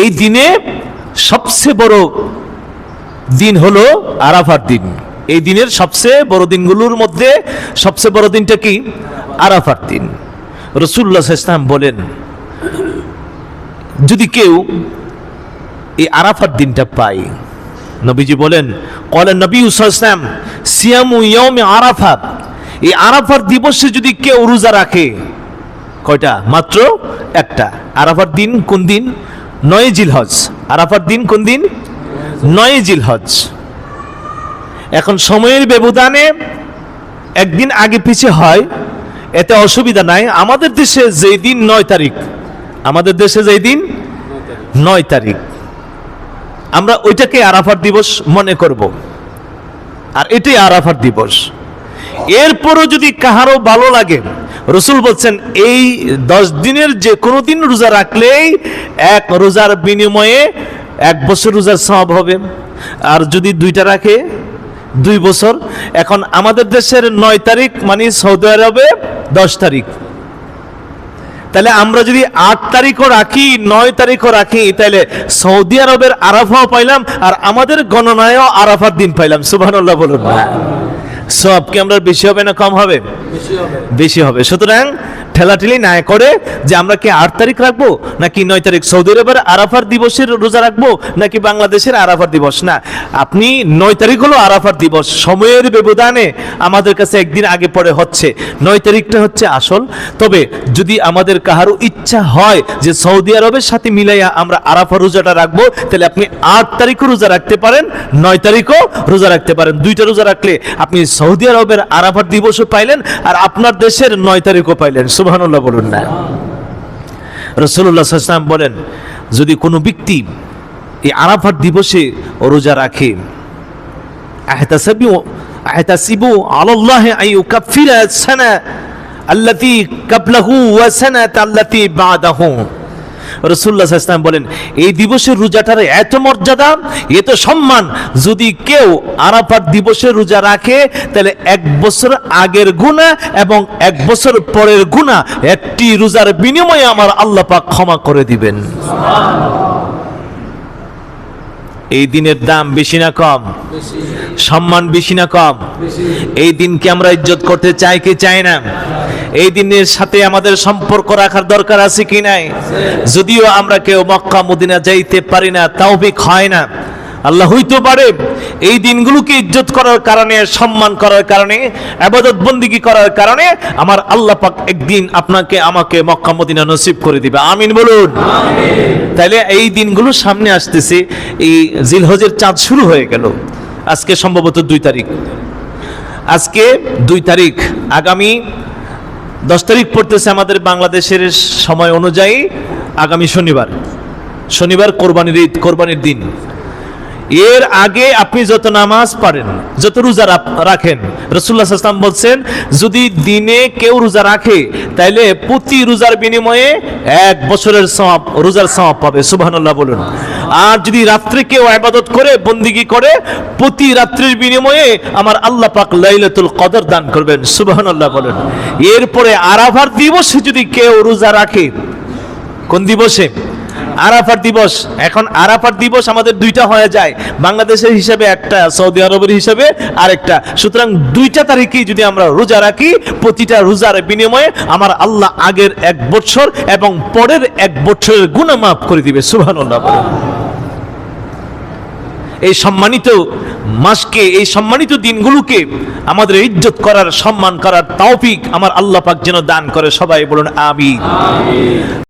এই দিনে সবচেয়ে বড় দিন হলো আরাফার দিন। এই দিনের সবচেয়ে বড় দিনগুলোর মধ্যে সবচেয়ে বড় দিনটা কি? আরাফার দিন। রসুল্লাহ ইসলাম বলেন, যদি কেউ এই আরাফার দিনটা পায়, নবীজি বলেন কলেন নবী ইসলাম সিয়ামু ইয়মে আরাফাত এই আরাফার দিবসে যদি কেউ রোজা রাখে, কয়টা? মাত্র একটা। আরাফার দিন কোন দিন? নয় জিলহজ। আরাফার দিন কোন দিন? নয় জিলহজ। এখন সময়ের ব্যবধানে একদিন আগে পিছে হয়, এতে অসুবিধা নাই। আমাদের দেশে যেই দিন নয় তারিখ, আমাদের দেশে যেই দিন নয় তারিখ। আমরা ওইটাকে আরাফার দিবস মনে করব। আর এটাই আরাফার দিবস। এরপরও যদি কাহারও ভালো লাগে রসুল বলছেন, এই দশ দিনের যে কোনো দিন রোজা রাখলেই এক রোজার বিনিময়ে এক বছর রোজার সব হবে। আর যদি দুইটা রাখে, দুই বছর। এখন আমাদের দেশের নয় তারিখ মানে সৌদি আরবে দশ তারিখ। তাহলে আমরা যদি আট তারিখও রাখি, নয় তারিখও রাখি, তাহলে সৌদি আরবের আরাফাও পাইলাম আর আমাদের গণনায়ও আরাফার দিন পাইলাম। সুবহানাল্লাহ বলুন। সব কি আমরা বেশি হবে না কম হবে। বেশি হবে। সুতরাং ঠেলাঠেলি না করে যে আমরা কি আট তারিখ রাখব, নাকি নয় তারিখ? সৌদি আরবের আরাফার দিবসের রোজা রাখব, নাকি বাংলাদেশের আরাফার দিবস? না, আপনি নয় তারিখ হলো আরাফার দিবস। সময়ের ব্যবধানে আমাদের কাছে একদিন আগে পরে হচ্ছে। নয় তারিখটা হচ্ছে আসল। তবে যদি আমাদের কাহারও ইচ্ছা হয় যে সৌদি আরবের সাথে মিলাইয়া আমরা আরাফা রোজাটা রাখব, তাহলে আপনি আট তারিখও রোজা রাখতে পারেন, নয় তারিখও রোজা রাখতে পারেন। দুইটা রোজা রাখলে আপনি সৌদি আরবের আরাফার দিবসও পাইলেন, আর আপনার দেশের নয় তারিখও পাইলেন। সুবহানাল্লাহ বলুন না। রসুল্লাহ সাল্লাম বলেন, যদি কোনো ব্যক্তি এই আরাফার দিবসে রোজা রাখে আহতাসাবু আহতাসিবু আলাল্লাহ আই সানা আল্লাতী কাবলাহু ওয়া সানাত বাদাহু। রসুল্লাহ ইসলাম বলেন, এই দিবসের রোজাটার এত মর্যাদা এত সম্মান। যদি কেউ আরাফাত দিবসের রোজা রাখে, তাহলে এক বছর আগের গুণা এবং এক বছর পরের গুণা একটি রোজার বিনিময়ে আমার আল্লাহ পাক ক্ষমা করে দিবেন। এই দিনের দাম বেশি না কম? সম্মান বেশি না কম? এই দিনকে আমরা ইজ্জত করতে চাই কি চাই না? এই দিনের সাথে আমাদের সম্পর্ক রাখার দরকার আছে কি নাই? যদিও আমরা কেউ মক্কা, মদিনা যাইতে পারি না, তাওফিক হয় না। আল্লাহ হইতে পারে এই দিনগুলোকে ইজ্জত করার কারণে সম্মান করার কারণে আবাদত বন্দিগি করার কারণে আমার আল্লাহ পাক একদিন আপনাকে আমাকে মক্কা মদিনা নসিব করে দিবে। আমিন বলুন। তাইলে এই দিনগুলো সামনে আসতেছে এই জিলহজের চাঁদ শুরু হয়ে গেল। আজকে সম্ভবত দুই তারিখ। আজকে দুই তারিখ। আগামী দশ তারিখ পড়তেছে আমাদের বাংলাদেশের সময় অনুযায়ী আগামী শনিবার। শনিবার কোরবানির ঈদ কোরবানির দিন। এর আগে আপনি যত নামাজ পারেন যত রোজা রাখেন রসুল্লাহ আসলাম বলছেন, যদি দিনে কেউ রোজা রাখে, তাইলে প্রতি রোজার বিনিময়ে এক বছরের সওয়াব, রোজার সওয়াব পাবে, সুবহানাল্লাহ বলুন। আর যদি রাত্রে কেউ আবাদত করে, বন্দিগি করে, প্রতি রাত্রির বিনিময়ে আমার আল্লাহ পাক লাইলাতুল কদর দান করবেন, সুবহানাল্লাহ বলুন। এরপরে আরাফার দিবসে যদি কেউ রোজা রাখে, কোন দিবসে? আরাফার দিবস। এখন আরাফার দিবস আমাদের দুইটা হয়ে যায়। বাংলাদেশের হিসাবে একটা, সৌদি আরবের হিসাবে আরেকটা। সুতরাং দুইটা তারিখেই যদি আমরা রোজা রাখি, প্রতিটা রোজার বিনিময়ে আমার আল্লাহ আগের এক বছর এবং পরের এক বছরের গুণা মাফ করে দিবে। সুবহানাল্লাহ। এই সম্মানিত মাসকে, এই সম্মানিত দিনগুলোকে আমাদের ইজ্জত করার, সম্মান করার তৌফিক আমার আল্লাহ পাক যেন দান করে। সবাই বলুন আমি